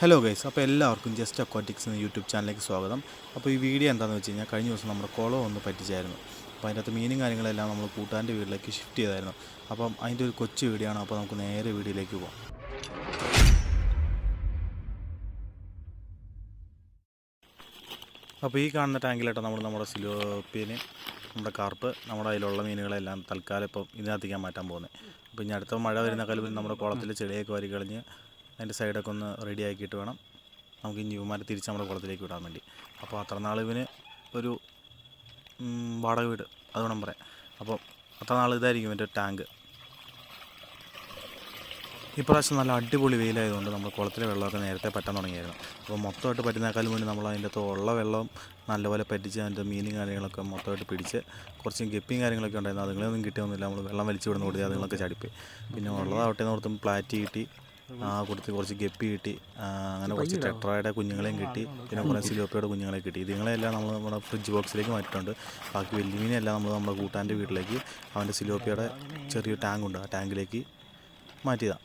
Hello guys അപ്പോൾ എല്ലാവർക്കും just aquatics എന്ന യൂട്യൂബ് ചാനലിലേക്ക് സ്വാഗതം. അപ്പോൾ ഈ വീഡിയോ എന്താണെന്ന് വെച്ച് കഴിഞ്ഞാൽ കഴിഞ്ഞ ദിവസം നമ്മുടെ കുളം ഒന്ന് പറ്റിച്ചായിരുന്നു. അപ്പോൾ അതിന്റെ അകത്ത് മീനും കാര്യങ്ങളെല്ലാം നമ്മൾ കൂട്ടാന്റെ വീട്ടിലേക്ക് ഷിഫ്റ്റ് ചെയ്തായിരുന്നു. അപ്പം അതിന്റെ ഒരു കൊച്ചു വീഡിയോ അപ്പോൾ നമുക്ക് നേരെ വീഡിയോയിലേക്ക് പോകാം അപ്പോൾ ഈ കാണുന്ന ടാങ്കിലായിട്ട് നമ്മൾ നമ്മുടെ സിലോപ്പിന് നമ്മുടെ കാർപ്പ് നമ്മുടെ അതിലുള്ള മീനുകളെല്ലാം തൽക്കാലം ഇപ്പം ഇതിനകത്തേക്കാൻ മാറ്റാൻ പോകുന്നത്. അപ്പോൾ ഇനി അടുത്ത മഴ വരുന്ന കാലം നമ്മുടെ കുളത്തിൽ ചെടിയൊക്കെ വരി കളഞ്ഞ് അതിന്റെ സൈഡൊക്കെ ഒന്ന് റെഡി ആക്കിയിട്ട് വേണം. നമുക്ക് ഇനി ഇവന്മാരെ തിരിച്ച് നമ്മുടെ കുളത്തിലേക്ക് വിടാൻ വേണ്ടി. അപ്പോൾ അത്ര നാൾ ഇവന് ഒരു വാടക വീട്. അത് വേണം പറയാം അപ്പോൾ അത്ര നാൾ ഇതായിരിക്കും ഇവന്റെ ടാങ്ക്. ഇപ്രാവശ്യം നല്ല അടിപൊളി വെയിലായതുകൊണ്ട് നമ്മൾ കുളത്തിലെ വെള്ളമൊക്കെ നേരത്തെ പറ്റാൻ തുടങ്ങിയായിരുന്നു. അപ്പോൾ മൊത്തമായിട്ട് പറ്റുന്നേക്കാളും വേണ്ടി നമ്മൾ അതിന്റെ അകത്ത് ഉള്ള വെള്ളം നല്ലപോലെ പറ്റിച്ച് അതിന്റെ മീനും കാര്യങ്ങളൊക്കെ മൊത്തമായിട്ട് പിടിച്ച് കുറച്ച് ഗപ്പിയും കാര്യങ്ങളൊക്കെ ഉണ്ടായിരുന്നു. അതുങ്ങളെയൊന്നും കിട്ടിയൊന്നുമില്ല. നമ്മൾ വെള്ളം വലിച്ചു വിടുന്ന കൂടി അതുങ്ങളൊക്കെ ചടിപ്പോയി. പിന്നെ ഉള്ളതാവട്ടെ എന്ന് ഓർത്തും പ്ലാറ്റ് കിട്ടി. ആ കൊടുത്ത് കുറച്ച് ഗപ്പി കിട്ടി. അങ്ങനെ കുറച്ച് ടെട്രയുടെ കുഞ്ഞുങ്ങളെയും കിട്ടി. പിന്നെ കുറേ സിലോപ്പയുടെ കുഞ്ഞുങ്ങളെ കിട്ടി. ഇതുങ്ങളെല്ലാം നമ്മൾ നമ്മുടെ ഫ്രിഡ്ജ് ബോക്സിലേക്ക് മാറ്റിയിട്ടുണ്ട്. ബാക്കി വലിയ മീനെല്ലാം നമ്മൾ നമ്മുടെ കൂട്ടാന്റെ വീട്ടിലേക്ക് അവന്റെ സിലോപ്പിയുടെ ചെറിയ ടാങ്ക് ഉണ്ട്. ആ ടാങ്കിലേക്ക് മാറ്റിയതാണ്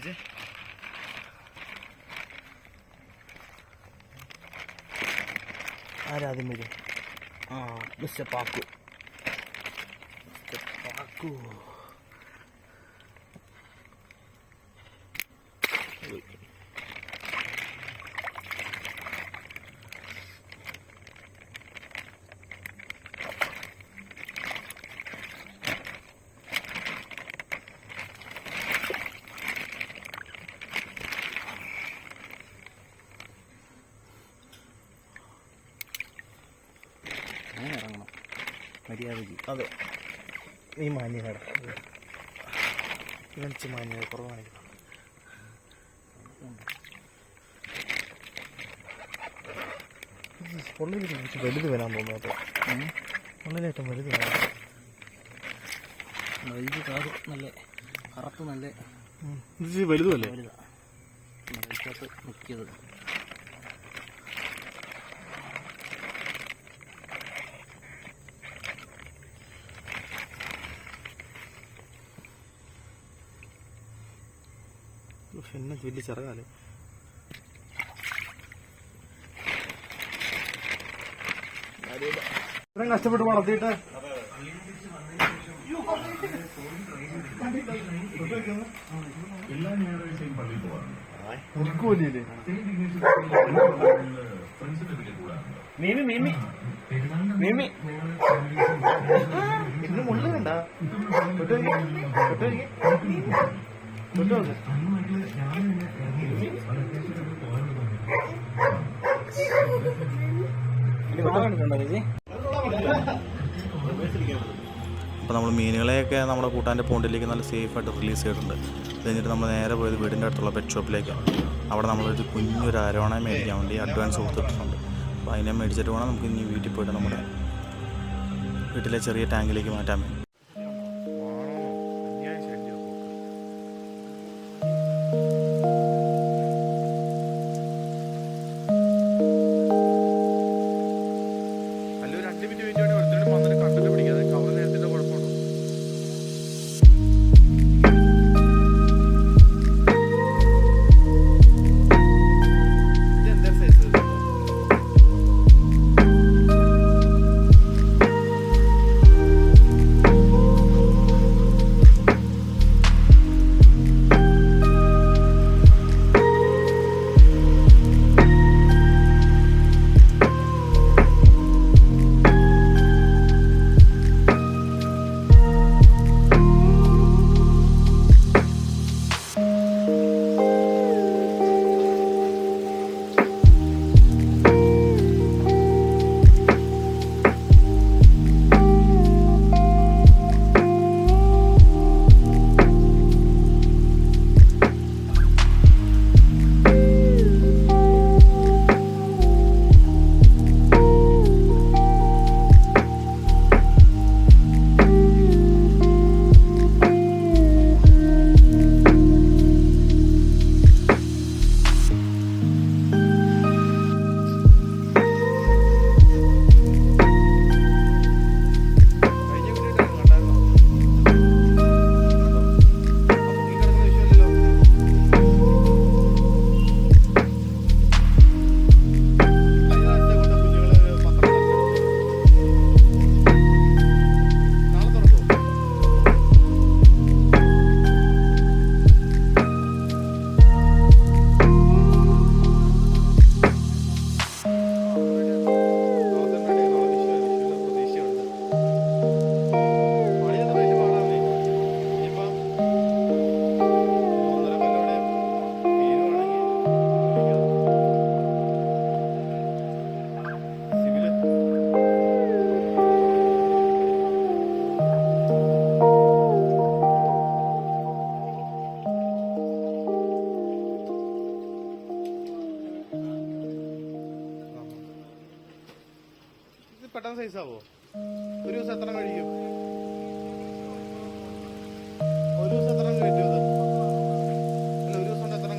പിടിച്ചേ ആരാദ്യം വരും? ആ മിസ്റ്റർ പാക്കു. മിസ്റ്റർ പാക്കു. മര്യാദയ്ക്ക്. അതെ. ഈ മാന്യകട ഇവനിച്ച് മാന്യത കുറവാണ്. കുറച്ച് വലുത് വരാൻ തോന്നുന്നു കേട്ടോ. വലുത് വരാൻ വലുത് കാറ് നല്ല കറുപ്പ് നല്ല വലുതല്ലേ വലുതാണ് മലക്കകത്ത് എന്നെ വലിയ ചിറകാലേ ഇത്രയും കഷ്ടപ്പെട്ട് വളർത്തിയിട്ട് കുടിക്കൂലേ മീമി മീമി മീമി ഇന്ന് മുള്ളു കണ്ട അപ്പോൾ നമ്മൾ മീനുകളെയൊക്കെ നമ്മുടെ കൂട്ടാന്റെ പോണ്ടിലേക്ക് നല്ല സേഫായിട്ട് റിലീസ് ചെയ്തിട്ടുണ്ട്. കഴിഞ്ഞിട്ട് നമ്മൾ നേരെ പോയത് വീടിന്റെ അടുത്തുള്ള പെറ്റ് ഷോപ്പിലേക്കാണ് അവിടെ നമ്മളൊരു കുഞ്ഞൊരു അരോണ മേടിക്കാൻ വേണ്ടി അഡ്വാൻസ് കൊടുത്തിട്ടുണ്ട്. അപ്പോൾ അതിനെ മേടിച്ചിട്ട് വേണം നമുക്ക് ഇനി വീട്ടിൽ പോയിട്ട് നമ്മുടെ വീട്ടിലെ ചെറിയ ടാങ്കിലേക്ക് മാറ്റാൻ വേണ്ടി. പെട്ടെന്ന് സൈസ് ആവോ? ഒരു ദിവസം എത്ര കഴിക്കും? ഒരു ദിവസം എത്ര കഴിക്കും അല്ല ഒരു ദിവസം എത്ര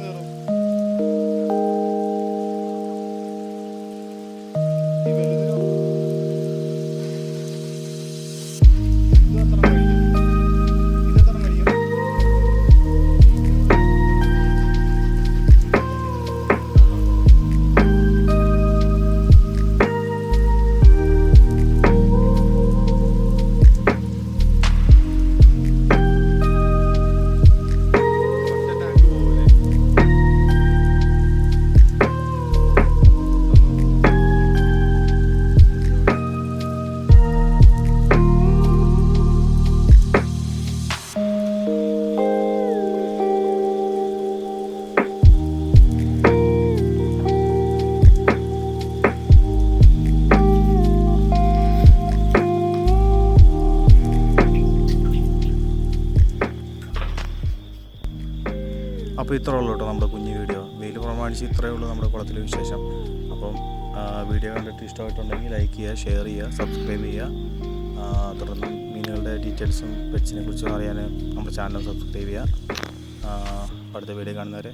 അപ്പോൾ ഇത്രേ ഉള്ളൂ കേട്ടോ നമ്മുടെ കുഞ്ഞു വീഡിയോ. വെയിൽ പ്രമാണിച്ച് ഇത്രയേ ഉള്ളൂ നമ്മുടെ കുളത്തിലെ വിശേഷം. അപ്പം വീഡിയോ കണ്ടിട്ട് ഇഷ്ടമായിട്ടുണ്ടെങ്കിൽ ലൈക്ക് ചെയ്യുക ഷെയർ ചെയ്യുക സബ്സ്ക്രൈബ് ചെയ്യുക. തുടർന്ന് മീനുകളുടെ ഡീറ്റെയിൽസും പെറ്റ്സിനെ കുറിച്ചും അറിയാൻ നമ്മുടെ ചാനൽ സബ്സ്ക്രൈബ് ചെയ്യുക. അടുത്ത വീഡിയോ കാണുന്നവരെ